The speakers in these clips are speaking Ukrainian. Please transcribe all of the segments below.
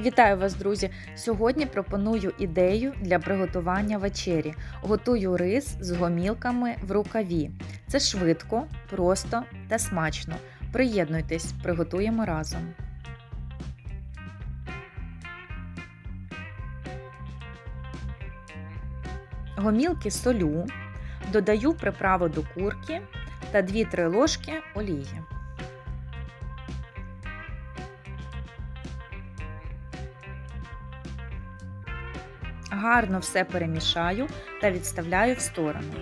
Вітаю вас, друзі! Сьогодні пропоную ідею для приготування вечері. Готую рис з гомілками в рукаві. Це швидко, просто та смачно. Приєднуйтесь, приготуємо разом. Гомілки солю, додаю приправу до курки та 2-3 ложки олії. Гарно все перемішаю та відставляю в сторону.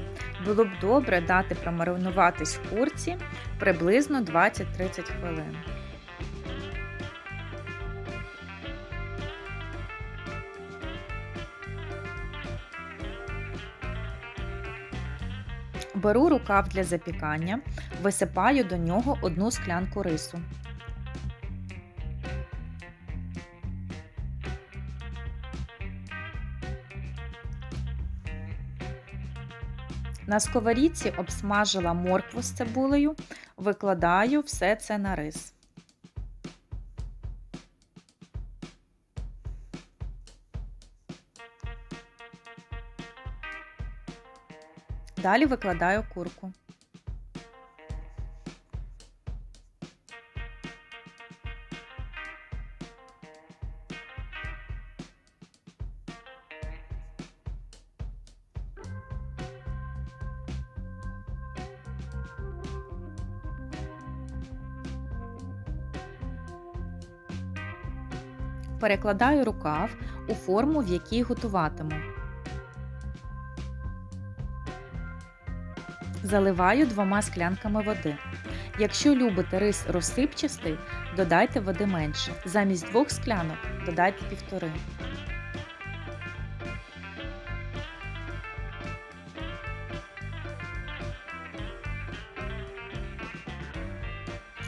Було б добре дати промаринуватись в курці приблизно 20-30 хвилин. Беру рукав для запікання, висипаю до нього одну склянку рису. На сковорідці обсмажила моркву з цибулею, викладаю все це на рис. Далі викладаю курку. Перекладаю рукав у форму, в якій готуватиму. Заливаю двома склянками води. Якщо любите рис розсипчастий, додайте води менше. Замість двох склянок додайте півтори.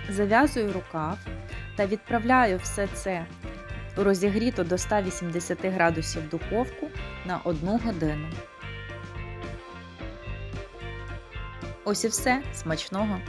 Зав'язую рукав та відправляю все це розігріто до 180 градусів духовку на 1 годину. Ось і все смачного!